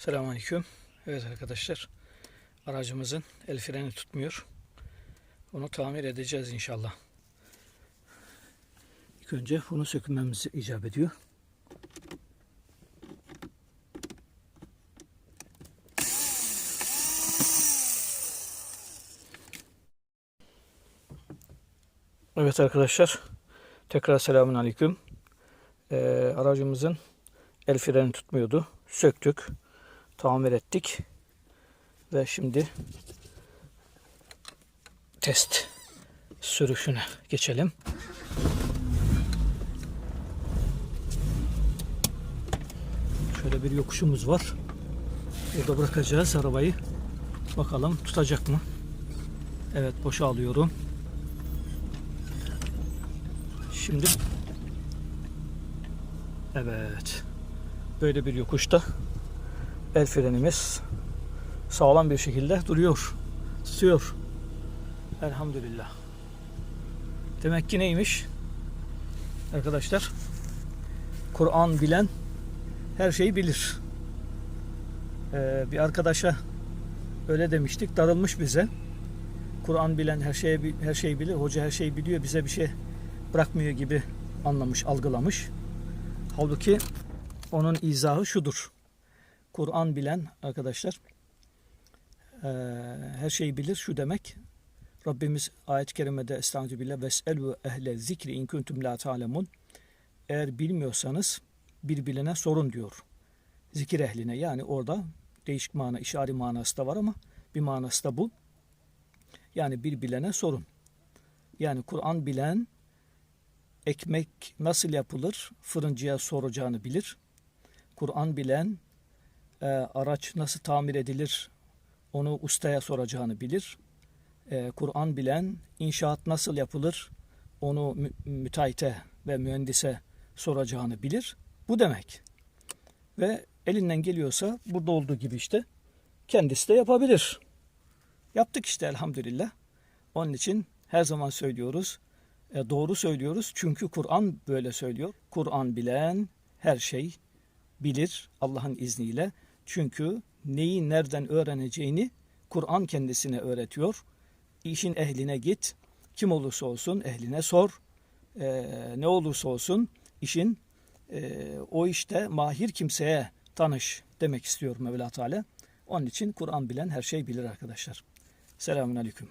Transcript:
Selamünaleyküm. Evet arkadaşlar. Aracımızın el freni tutmuyor. Onu tamir edeceğiz inşallah. İlk önce bunu sökmemiz icap ediyor. Evet arkadaşlar. Tekrar selamun aleyküm. Ee, aracımızın el freni tutmuyordu. Söktük. Tamir ettik. Ve şimdi test sürüşüne geçelim. Şöyle bir yokuşumuz var. Burada bırakacağız arabayı. Bakalım tutacak mı? Evet boşa alıyorum. Şimdi Evet. Böyle bir yokuşta el frenimiz sağlam bir şekilde duruyor. Tutuyor. Elhamdülillah. Demek ki neymiş? Arkadaşlar Kur'an bilen her şeyi bilir. Ee, bir arkadaşa öyle demiştik. Darılmış bize. Kur'an bilen her şeyi her şeyi bilir. Hoca her şeyi biliyor. Bize bir şey bırakmıyor gibi anlamış, algılamış. Halbuki onun izahı şudur. Kur'an bilen arkadaşlar eee, her şeyi bilir. Şu demek Rabbimiz ayet-i kerimede Estaizu billah veselu ehle zikri in kuntum la ta'lemun eğer bilmiyorsanız bir bilene sorun diyor. Zikir ehline yani orada değişik mana, işari manası da var ama bir manası da bu. Yani bir bilene sorun. Yani Kur'an bilen ekmek nasıl yapılır fırıncıya soracağını bilir. Kur'an bilen e, araç nasıl tamir edilir onu ustaya soracağını bilir. E, Kur'an bilen inşaat nasıl yapılır onu mü- müteahhite ve mühendise soracağını bilir. Bu demek. Ve elinden geliyorsa burada olduğu gibi işte kendisi de yapabilir. Yaptık işte elhamdülillah. Onun için her zaman söylüyoruz. E, doğru söylüyoruz çünkü Kur'an böyle söylüyor. Kur'an bilen her şey bilir Allah'ın izniyle. Çünkü neyi nereden öğreneceğini Kur'an kendisine öğretiyor. İşin ehline git. Kim olursa olsun ehline sor. E, ne olursa olsun işin e, o işte mahir kimseye tanış demek istiyor Mevla Teala. Onun için Kur'an bilen her şey bilir arkadaşlar. Selamun Aleyküm.